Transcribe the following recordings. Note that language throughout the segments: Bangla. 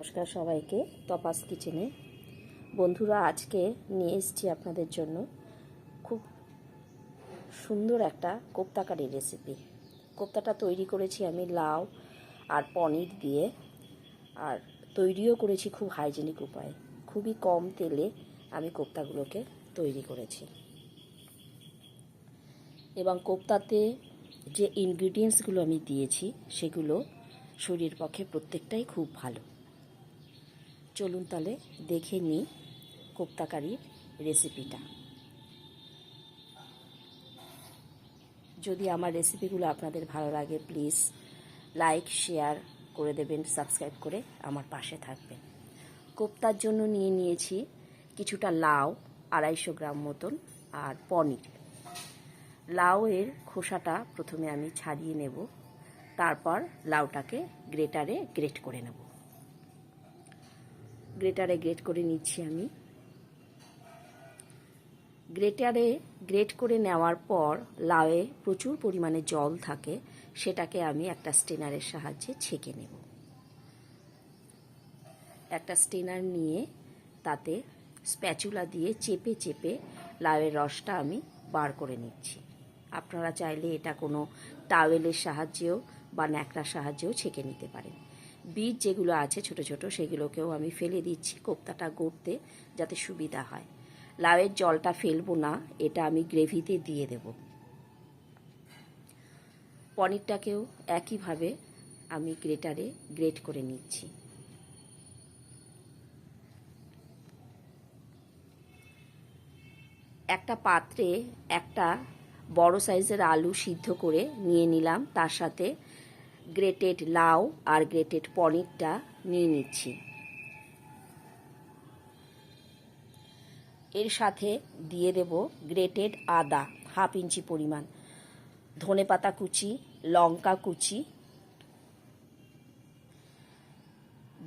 নমস্কার সবাইকে, তপাস কিচেনে। বন্ধুরা, আজকে নিয়ে এসেছি আপনাদের জন্য খুব সুন্দর একটা কোপ্তাকারি রেসিপি কোপ্তাটা তৈরি করেছি আমি লাউ আর পনির দিয়ে, আর তৈরিও করেছি খুব হাইজেনিক উপায়ে। খুবই কম তেলে আমি কোপ্তাগুলোকে তৈরি করেছি। এবং কোপ্তাতে যে ইনগ্রিডিয়েন্টসগুলো আমি দিয়েছি, সেগুলো শরীরের পক্ষে প্রত্যেকটাই খুব ভালো। চলুন তাহলে দেখে নিই কোপ্তাকারির রেসিপিটা। যদি আমার রেসিপিগুলো আপনাদের ভালো লাগে, প্লিজ লাইক, শেয়ার করে দেবেন, সাবস্ক্রাইব করে আমার পাশে থাকবেন। কোপ্তার জন্য নিয়ে নিয়েছি কিছুটা লাউ, আড়াইশো গ্রাম মতন, আর পনির। লাউয়ের খোসাটা প্রথমে আমি ছাড়িয়ে নেব, তারপর লাউটাকে গ্রেটারে গ্রেট করে নেব। গ্রেটারে গ্রেট করে নিচ্ছি আমি। গ্রেটারে গ্রেট করে নেওয়ার পর লাউয়ে প্রচুর পরিমাণে জল থাকে, সেটাকে আমি একটা স্টেনারের সাহায্যে ছেঁকে নেব। একটা স্টেনার নিয়ে তাতে স্প্যাচুলা দিয়ে চেপে চেপে লাউয়ের রসটা আমি বার করে নিচ্ছি। আপনারা চাইলে এটা কোনো টাওয়েলের সাহায্যেও বা ন্যাকড়ার সাহায্যেও ছেঁকে নিতে পারেন। বীজ যেগুলো আছে ছোট ছোট, সেগুলোকেও আমি ফেলে দিচ্ছি কোপ্তাটা গড়তে যাতে সুবিধা হয়। লাউয়ের জলটা ফেলব না, এটা আমি গ্রেভিতে দিয়ে দেব। পনিরটাকেও একইভাবে আমি গ্রেটারে গ্রেট করে নিচ্ছি। একটা পাত্রে একটা বড় সাইজের আলু সিদ্ধ করে নিয়ে নিলাম, তার সাথে গ্রেটেড লাউ আর গ্রেটেড পনিরটা নিয়ে নিচ্ছি। এর সাথে দিয়ে দেব গ্রেটেড আদা, হাফ ইঞ্চি পরিমাণ, ধনে পাতা কুচি, লঙ্কা কুচি।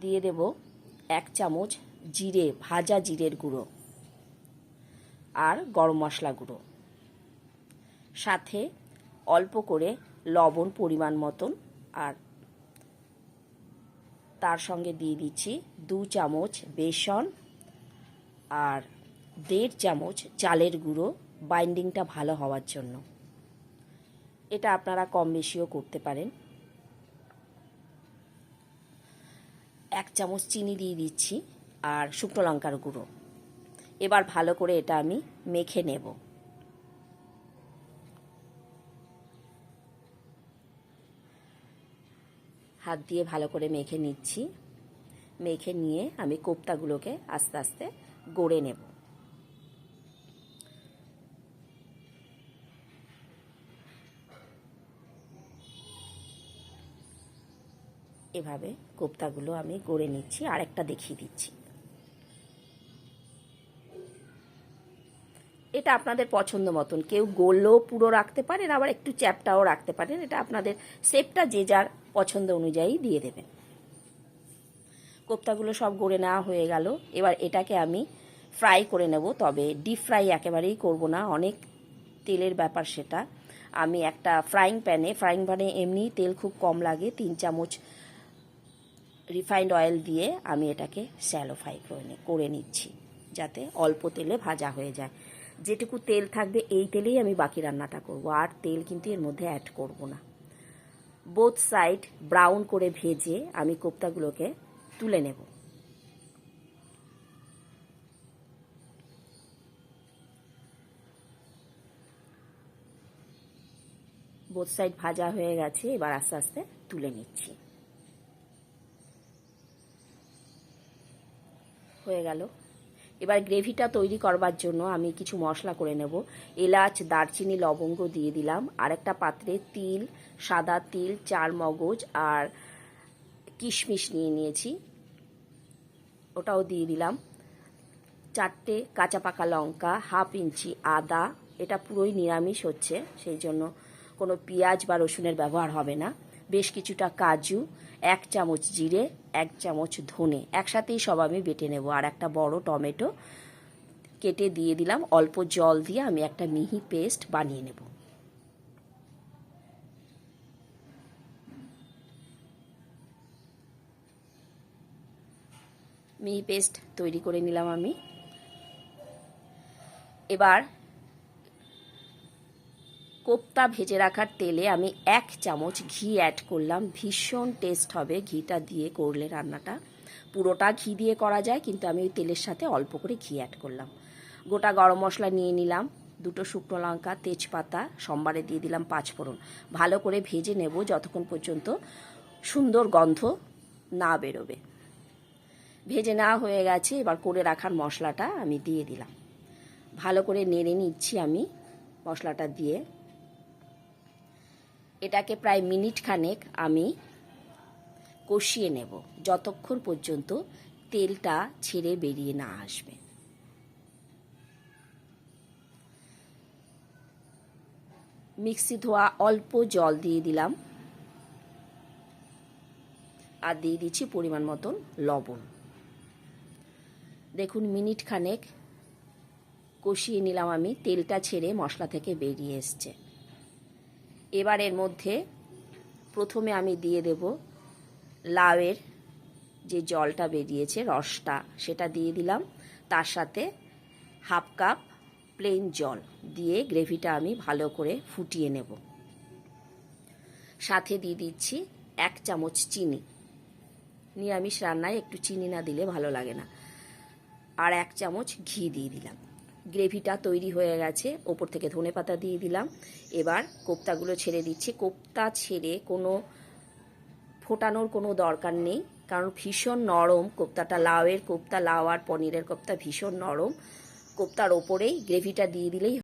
দিয়ে দেব এক চামচ জিরে, ভাজা জিরের গুঁড়ো আর গরম মশলা গুঁড়ো। সাথে অল্প করে লবণ পরিমাণ মতন আর তার সঙ্গে দিয়ে দিচ্ছি দু চামচ বেসন আর দেড় চামচ চালের গুঁড়ো বাইন্ডিংটা ভালো হওয়ার জন্য। এটা আপনারা কম বেশিও করতে পারেন। এক চামচ চিনি দিয়ে দিচ্ছি আর শুকনো লঙ্কার গুঁড়ো। এবার ভালো করে এটা আমি মেখে নেব। হাত দিয়ে ভালো করে মেখে নিচ্ছি। মেখে নিয়ে আমি কোপ্তাগুলোকে আস্তে আস্তে গড়ে নেব। এভাবে কোপ্তাগুলো আমি গড়ে নিচ্ছি, আরেকটা দেখিয়ে দিচ্ছি। এটা আপনাদের পছন্দ মতন। কেউ গোলও পুরো রাখতে পারেন, আবার একটু চ্যাপটাও রাখতে পারেন। এটা আপনাদের শেপটা যে যার পছন্দ অনুযায়ী দিয়ে দেবেন। কোপ্তাগুলো সব গড়ে নেওয়া হয়ে গেল। এবার এটাকে আমি ফ্রাই করে নেব, তবে ডিপ ফ্রাই একেবারেই করব না। অনেক তেলের ব্যাপার সেটা। আমি একটা ফ্রাইং প্যানে ফ্রাইং প্যানে এমনি তেল খুব কম লাগে, তিন চামচ রিফাইন্ড অয়েল দিয়ে আমি এটাকে স্যালো ফ্রাই করে নিচ্ছি, যাতে অল্প তেলে ভাজা হয়ে যায়। যেটুকু তেল থাকবে, এই তেলেই আমি বাকি রান্নাটা করব। আর তেল কিন্তু এর মধ্যে অ্যাড করব না। বোথ সাইড ব্রাউন করে ভেজে আমি কোপ্তাগুলোকে তুলে নেব। বোথ সাইড ভাজা হয়ে গেছে, এবার আস্তে আস্তে তুলে নিচ্ছি। হয়ে গেল। এবার গ্রেভিটা তৈরি করবার জন্য আমি কিছু মশলা করে নেব। এলাচ, দারচিনি, লবঙ্গ দিয়ে দিলাম। আর একটা পাত্রে তিল, সাদা তিল, চার মগজ আর কিশমিশ নিয়ে নিয়েছি। ওটাও দিয়ে দিলাম। চারটে কাঁচা পাকা লঙ্কা, হাফ ইঞ্চি আদা। এটা পুরোই নিরামিষ হচ্ছে, সেই জন্য কোনো পেঁয়াজ বা রসুনের ব্যবহার হবে না। বেশ কিছুটা কাজু, এক চামচ জিরে, এক চামচ ধনে। একসাথেই সব আমি বেটে নেব। আর একটা বড় টমেটো কেটে দিয়ে দিলাম। অল্প জল দিয়ে আমি একটা মিহি পেস্ট বানিয়ে নেব। মিহি পেস্ট তৈরি করে নিলাম আমি। এবার কোপ্তা ভেজে রাখার তেলে আমি এক চামচ ঘি অ্যাড করলাম। ভীষণ টেস্ট হবে ঘিটা দিয়ে করলে রান্নাটা। পুরোটা ঘি দিয়ে করা যায়, কিন্তু আমি ওই তেলের সাথে অল্প করে ঘি অ্যাড করলাম। গোটা গরম মশলা নিয়ে নিলাম, দুটো শুকনো লঙ্কা, তেজপাতা, সোমবারে দিয়ে দিলাম পাঁচফোড়ন ভালো করে ভেজে নেব যতক্ষণ পর্যন্ত সুন্দর গন্ধ না বেরোবে। ভেজে না হয়ে গেছে, এবার করে রাখার মশলাটা আমি দিয়ে দিলাম। ভালো করে নেড়ে নিচ্ছি আমি মশলাটা দিয়ে। এটাকে প্রায় মিনিট খানেক আমি কষিয়ে নেব, যতক্ষণ পর্যন্ত তেলটা ছেড়ে বেরিয়ে না আসবে। মিক্সি ধোয়া অল্প জল দিয়ে দিলাম আর দিয়ে দিচ্ছি পরিমাণ মতন লবণ। দেখুন, মিনিট খানেক কষিয়ে নিলাম আমি, তেলটা ছেড়ে মশলা থেকে বেরিয়ে এসছে। এবার এর মধ্যে প্রথমে আমি দিয়ে দেব লাউয়ের যে জলটা বেরিয়েছে, রসটা, সেটা দিয়ে দিলাম। তার সাথে হাফ কাপ প্লেন জল দিয়ে গ্রেভিটা আমি ভালো করে ফুটিয়ে নেব। সাথে দিয়ে দিচ্ছি এক চামচ চিনি। নিরামিষ রান্নায় একটু চিনি না দিলে ভালো লাগে না। আর এক চামচ ঘি দিয়ে দিলাম। গ্রেভিটা তৈরি হয়ে গেছে। ওপর থেকে ধনে পাতা দিয়ে দিলাম। এবার কোপ্তাগুলো ছেড়ে দিচ্ছি। কোপ্তা ছেড়ে কোনো ফোটানোর কোনো দরকার নেই, কারণ ভীষণ নরম কোপ্তাটা। লাউয়ের কোপ্তা, লাউ আর পনিরের কোপ্তা ভীষণ নরম। কোপ্তার ওপরেই গ্রেভিটা দিয়ে দিলেই